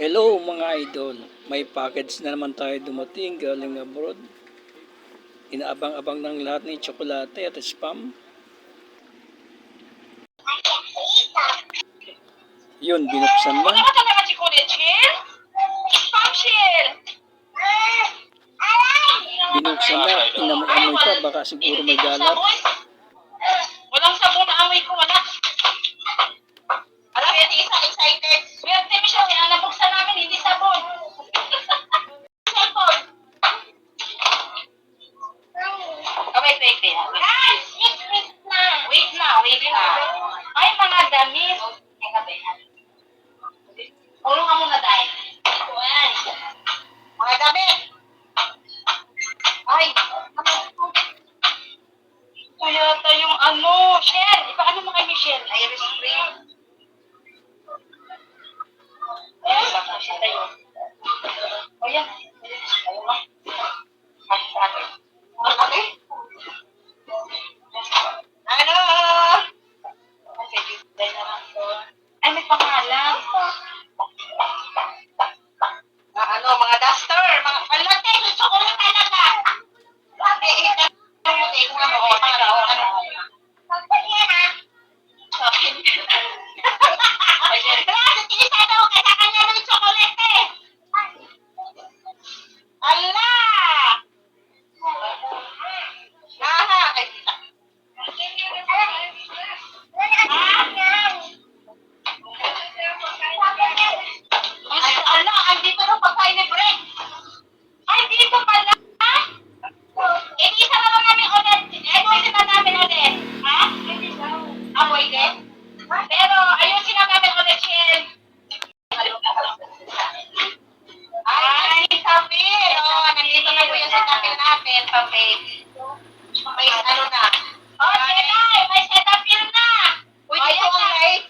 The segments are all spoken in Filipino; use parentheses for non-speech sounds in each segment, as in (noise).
Hello mga idol, may package na naman tayo dumating galing abroad. Inaabang-abang ng lahat ng tsokolate at spam. Yun, binuksan na. Binuksan na, inamoy-amoy baka siguro may galat. Walang sabon na amoy ko, wala. Kung ang Dito na po yung sinabi natin, pambait. Pambait, ano na. Oh, sila, may setup yun na. Uy, dito ang light.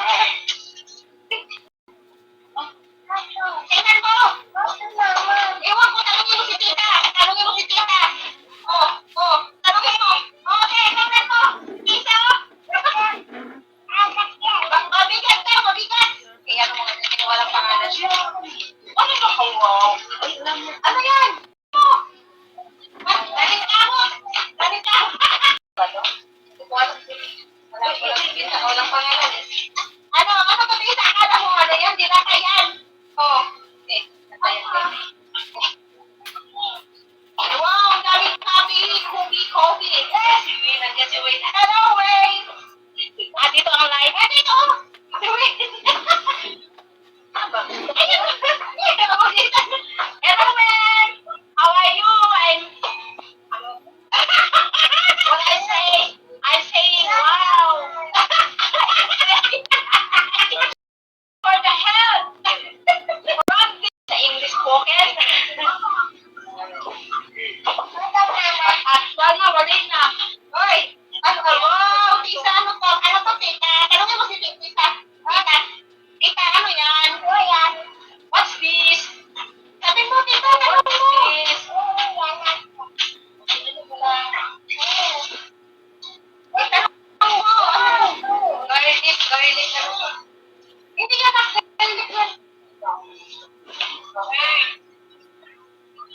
Just. Hello, ano, wait! Ah, dito ang live. Ah, dito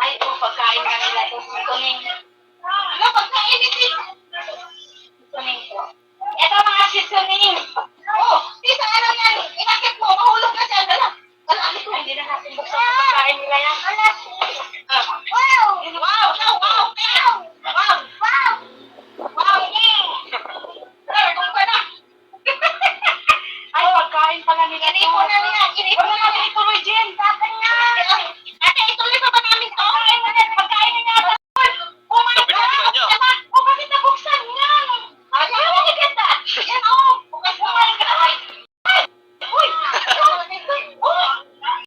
Ay, po, pagkain na nila. Ito ning... Ano, pagkain ito? Ito ning. Ito mga seasoning. Oh, tisa, ano yan? Inakit mo, mahulog na siya. Dala. Dala, ano ko? Hindi na natin buksan ang pagkain nila yan. Wala. Uh, ah. wow! Wow! Wow! Wow! Wow! Wow! Wow! Wow, Sir, kung pa na. (laughs) Ay, pagkain pala nila. Kinipon na nila. Kinipon na nila.